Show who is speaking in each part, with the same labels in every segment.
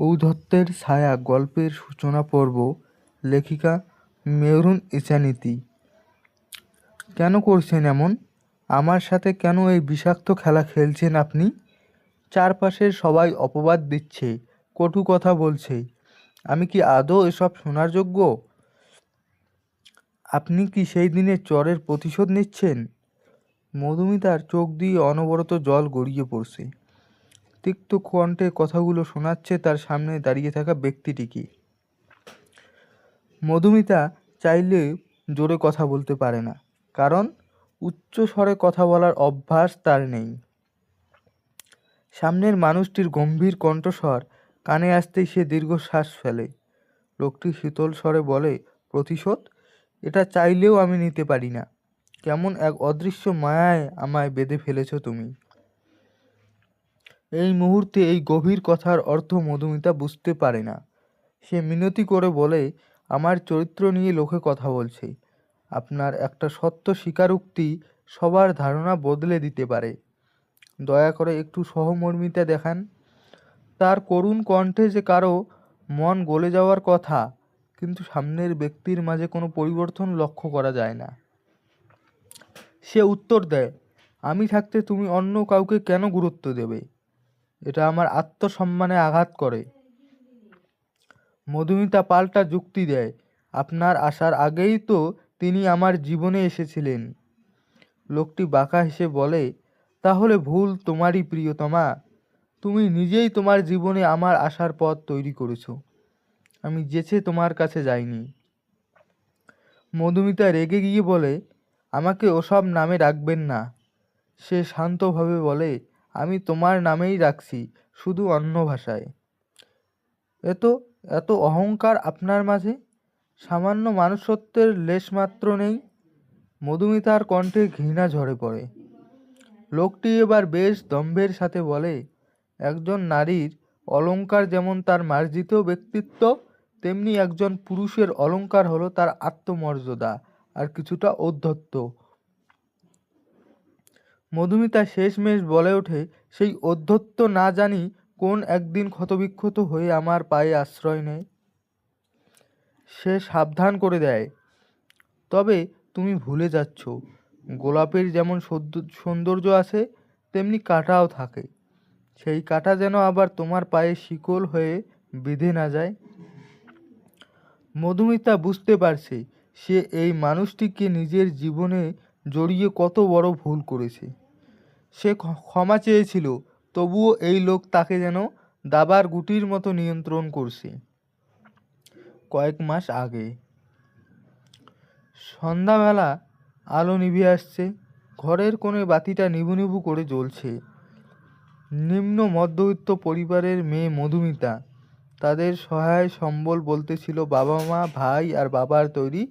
Speaker 1: ঔদ্ধত্যের ছায়া গল্পের সূচনা পর্ব, লেখিকা মেহরুন ইসানীতি কেন করছেন এমন? আমার সাথে কেন এই বিষাক্ত খেলা খেলছেন আপনি? চারপাশের সবাই অপবাদ দিচ্ছে, কটু কথা বলছে। আমি কি আদৌ এসব শোনার যোগ্য? আপনি কি সেই দিনের চরের প্রতিশোধ নিচ্ছেন? মধুমিতার চোখ দিয়ে অনবরত জল গড়িয়ে পড়ছে। তিক্ত কণ্ঠে কথাগুলো শোনাচ্ছে তার সামনে দাঁড়িয়ে থাকা ব্যক্তিটিকে মধুমিতা চাইলে জোরে কথা বলতে পারে না, কারণ উচ্চ স্বরে কথা বলার অভ্যাস তার নেই। সামনের মানুষটির গম্ভীর কণ্ঠস্বর কানে আসতেই সে দীর্ঘশ্বাস ফেলে। লোকটি শীতল স্বরে বলে, প্রতিশোধ? এটা চাইলেও আমি নিতে পারি না। কেমন এক অদৃশ্য মায়ায় আমায় বেঁধে ফেলেছ তুমি। এই মুহূর্তে এই গভীর কথার অর্থ মধুমিতা বুঝতে পারে না। সে মিনতি করে বলে, আমার চরিত্র নিয়ে লোকে কথা বলছে। আপনার একটা সত্য স্বীকারোক্তি সবার ধারণা বদলে দিতে পারে। দয়া করে একটু সহমর্মিতা দেখান। তার করুণ কণ্ঠে যে কারও মন গলে যাওয়ার কথা, কিন্তু সামনের ব্যক্তির মাঝে কোনো পরিবর্তন লক্ষ্য করা যায় না। সে উত্তর দেয়, আমি থাকতে তুমি অন্য কাউকে কেন গুরুত্ব দেবে? এটা আমার আত্মসম্মানে আঘাত করে। মধুমিতা পাল্টা যুক্তি দেয়, আপনার আসার আগেই তো তিনি আমার জীবনে এসেছিলেন। লোকটি বাঁকা হেসে বলে, তাহলে ভুল তোমারই প্রিয়তমা। তুমি নিজেই তোমার জীবনে আমার আসার পথ তৈরি করেছ। আমি যেছে তোমার কাছে যাইনি। মধুমিতা রেগে গিয়ে বলে, আমাকে ওসব নামে রাখবেন না। সে শান্তভাবে বলে আমি তোমার নামেই রাখছি, শুধু অন্য ভাষায়। এত এত অহংকার আপনার মাঝে? সামান্য মানুষত্বের লেশমাত্র নেই? মধুমিতার কণ্ঠে ঘৃণা ঝরে পড়ে। লোকটি এবার বেশ দম্ভের সাথে বলে, একজন নারীর অলঙ্কার যেমন তার মার্জিত ব্যক্তিত্ব, তেমনি একজন পুরুষের অলংকার হলো তার আত্মমর্যাদা, আর কিছুটা ঔদ্ধত্য। মধুমিতা শেষমেশ বলে ওঠে, সেই অধ্যত্ত না জানি কোন একদিন ক্ষতবিক্ষত হয়ে আমার পায়ে আশ্রয় নেয়। সে সাবধান করে দেয়, তবে তুমি ভুলে যাচ্ছ, গোলাপের যেমন সৌন্দর্য আছে, তেমনি কাঁটাও থাকে। সেই কাঁটা যেন আবার তোমার পায়ে শিকল হয়ে বেঁধে না যায়। মধুমিতা বুঝতে পারছে, সে এই মানুষটিকে নিজের জীবনে জড়িয়ে কত বড় ভুল করেছে। সে ক্ষমা চেয়েছিল, তবুও এই লোক তাকে যেন দাবার গুটির মতো নিয়ন্ত্রণ করছে। কয়েক মাস আগে সন্ধ্যাবেলা আলো নিভে আসছে, ঘরের কোণে বাতিটা নিভু নিভু করে জ্বলছে। নিম্ন মধ্যবিত্ত পরিবারের মেয়ে মধুমিতা তাদের সহায় সম্বল বলতে ছিল বাবা মা ভাই আর বাবার তৈরি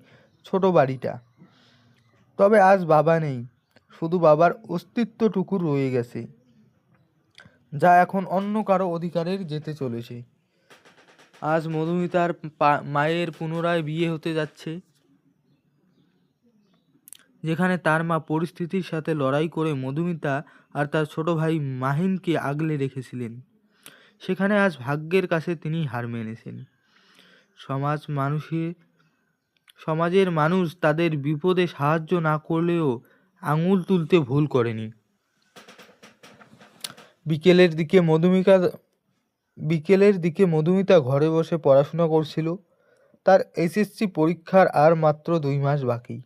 Speaker 1: ছোট বাড়িটা। তবে আজ বাবা নেই, শুধু বাবার অস্তিত্বটুকু রয়ে গেছে, যা এখন অন্য কারও অধিকারের যেতে চলেছে। আজ মধুমিতার মায়ের পুনরায় বিয়ে হতে যাচ্ছে, যেখানে তার মা পরিস্থিতির সাথে লড়াই করে মধুমিতা আর তার ছোট ভাই মাহিনকে আগলে রেখেছিলেন। সেখানে আজ ভাগ্যের কাছে তিনি হার মেনেছেন। সমাজ মানুষের সমাজের মানুষ তাদের বিপদে সাহায্য না করলেও আঙুল তুলতে ভুল করেনি। বিকেলের দিকে মধুমিকা বিকেলের দিকে মধুমিতা ঘরে বসে পড়াশোনা করছিল। তার এসএসসি পরীক্ষার আর মাত্র দুই মাস বাকি।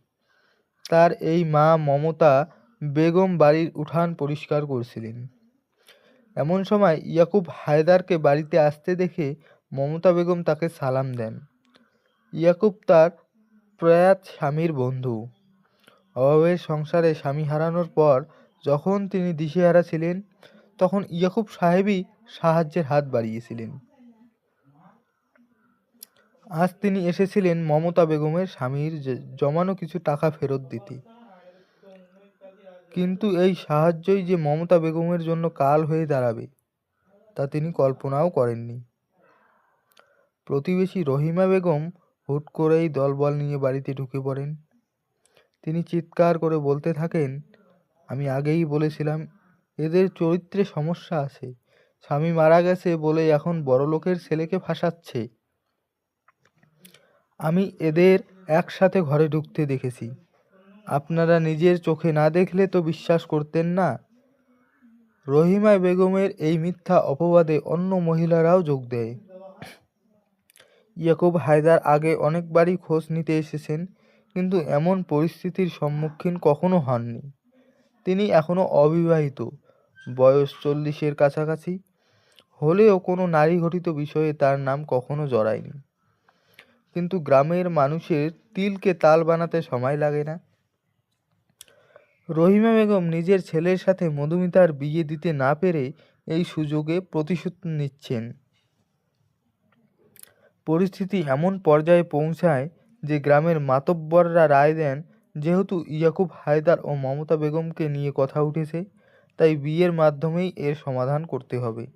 Speaker 1: তার এই মা মমতা বেগম বাড়ির উঠান পরিষ্কার করছিলেন। এমন সময় ইয়াকুব হায়দারকে বাড়িতে আসতে দেখে মমতা বেগম তাকে সালাম দেন। ইয়াকুব তার প্রয়াত স্বামীর বন্ধু। অভাবের সংসারে স্বামী হারানোর পর যখন তিনি দিশেহারা ছিলেন, তখন ইয়াকুব সাহেবই সাহায্যের হাত বাড়িয়েছিলেন। আজ তিনি এসেছিলেন মমতা বেগমের স্বামীর জমানো কিছু টাকা ফেরত দিতে। কিন্তু এই সাহায্যই যে মমতা বেগমের জন্য কাল হয়ে দাঁড়াবে, তা তিনি কল্পনাও করেননি। প্রতিবেশী রহিমা বেগম হুট করেই দলবল নিয়ে বাড়িতে ঢুকে পড়েন। তিনি চিৎকার করে বলতে থাকেন, আমি আগেই বলেছিলাম, এদের চরিত্রে সমস্যা আছে। স্বামী মারা গেছে বলে এখন বড়লোকের ছেলেকে ফাঁসাচ্ছে। আমি এদের একসাথে ঘরে ঢুকতে দেখেছি। আপনারা নিজের চোখে না দেখলে তো বিশ্বাস করতেন না। রহিমা বেগমের এই মিথ্যা অপবাদে অন্য মহিলারাও যোগ দেয়। ইয়াকুব হায়দার আগে অনেকবারই খোঁজ নিতে এসেছেন, কিন্তু এমন পরিস্থিতির সম্মুখীন কখনো হননি। তিনি এখনও অবিবাহিত, বয়স চল্লিশের কাছাকাছি। হলেও কোনো নারী ঘটিত বিষয়ে তার নাম কখনো জড়ায়নি। কিন্তু গ্রামের মানুষের তিলকে তাল বানাতে সময় লাগে না। রহিমা বেগম নিজের ছেলের সাথে মধুমিতার বিয়ে দিতে না পেরে এই সুযোগে প্রতিশোধ নিচ্ছেন। পরিস্থিতি এমন পর্যায়ে পৌঁছায় যে গ্রামের মাতব্বররা রায় দেন, যেহেতু ইয়াকুব হায়দার ও মমতা বেগমকে নিয়ে কথা উঠেছে, তাই বিয়ের মাধ্যমেই এর সমাধান করতে হবে।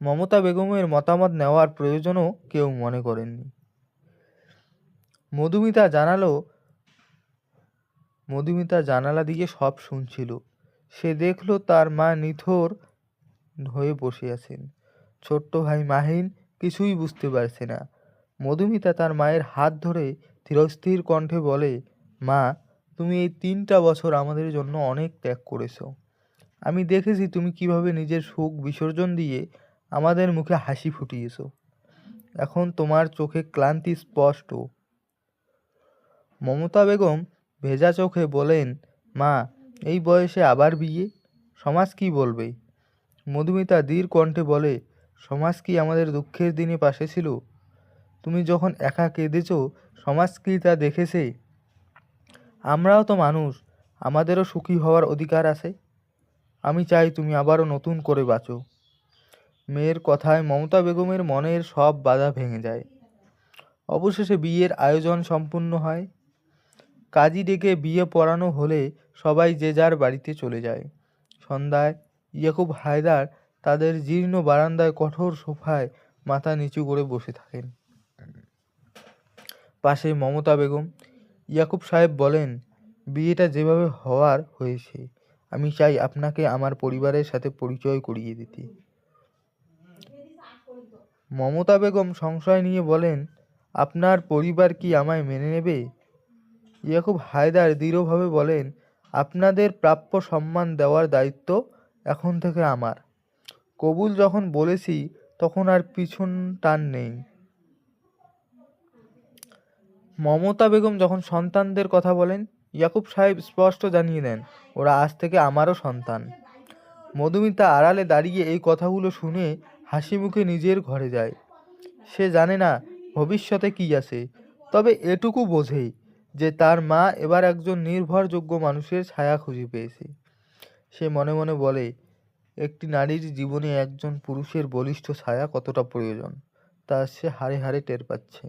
Speaker 1: মমতা বেগমের মতামত নেওয়ার প্রয়োজনও কেউ মনে করেননি। মধুমিতা জানালো, মধুমিতা জানালা দিয়ে সব শুনছিল। সে দেখল তার মা নিথর হয়ে বসে আছেন। ছোট্ট ভাই মাহিন কিছুই বুঝতে পারছে না। মধুমিতা তার মায়ের হাত ধরে ধীরস্থির কণ্ঠে বলে, মা, তুমি এই তিনটা বছর আমাদের জন্য অনেক ত্যাগ করেছ। আমি দেখেছি তুমি কীভাবে নিজের সুখ বিসর্জন দিয়ে আমাদের মুখে হাসি ফুটিয়েছো। এখন তোমার চোখে ক্লান্তি স্পষ্ট। মমতা বেগম ভেজা চোখে বলেন, মা, এই বয়সে আবার বিয়ে? সমাজ কি বলবে? মধুমিতা ধীর কণ্ঠে বলে সমাজ কি আমাদের দুঃখের দিনে পাশে ছিল? তুমি যখন একা কেঁদেছ, সমাজ কি তা দেখেছে? আমরাও তো মানুষ, আমাদেরও সুখী হওয়ার অধিকার আছে। আমি চাই তুমি আবারও নতুন করে বাঁচো। মেয়ের কথায় মমতা বেগমের মনের সব বাধা ভেঙে যায়। অবশেষে বিয়ের আয়োজন সম্পূর্ণ হয়। কাজী ডেকে বিয়ে পড়ানো হলে সবাই যে যার বাড়িতে চলে যায়। সন্ধ্যায় ইয়াকুব হায়দার তাদের জীর্ণ বারান্দায় কঠোর সোফায় মাথা নিচু করে বসে থাকেন। পাশে মমতা বেগম, ইয়াকুব সাহেব বলেন, বিয়েটা যেভাবে হওয়ার হয়েছে, আমি চাই আপনাকে আমার পরিবারের সাথে পরিচয় করিয়ে দিতে। মমতা বেগম সংশয় নিয়ে বলেন, আপনার পরিবার কি আমায় মেনে নেবে? ইয়াকুব হায়দার দৃঢ়ভাবে বলেন, আপনাদের প্রাপ্য সম্মান দেওয়ার দায়িত্ব এখন থেকে আমার। কবুল যখন বলেছি, তখন আর পিছন টান নেই। মমতা বেগম যখন সন্তানদের কথা বলেন, ইয়াকুব সাহেব স্পষ্ট জানিয়ে দেন, ওরা আজ থেকে আমারও সন্তান। মধুমিতা আড়ালে দাঁড়িয়ে এই কথাগুলো শুনে হাসি মুখে নিজের ঘরে যায়। সে জানে না ভবিষ্যতে কী আছে, তবে এটুকু বোঝেই যে তার মা এবার একজন নির্ভরযোগ্য মানুষের ছায়া খুঁজে পেয়েছে। সে মনে মনে বলে একটি নারীর জীবনে একজন পুরুষের বলিষ্ঠ ছায়া কতটা প্রয়োজন, তা সে হাড়ে হাড়ে টের পাচ্ছে।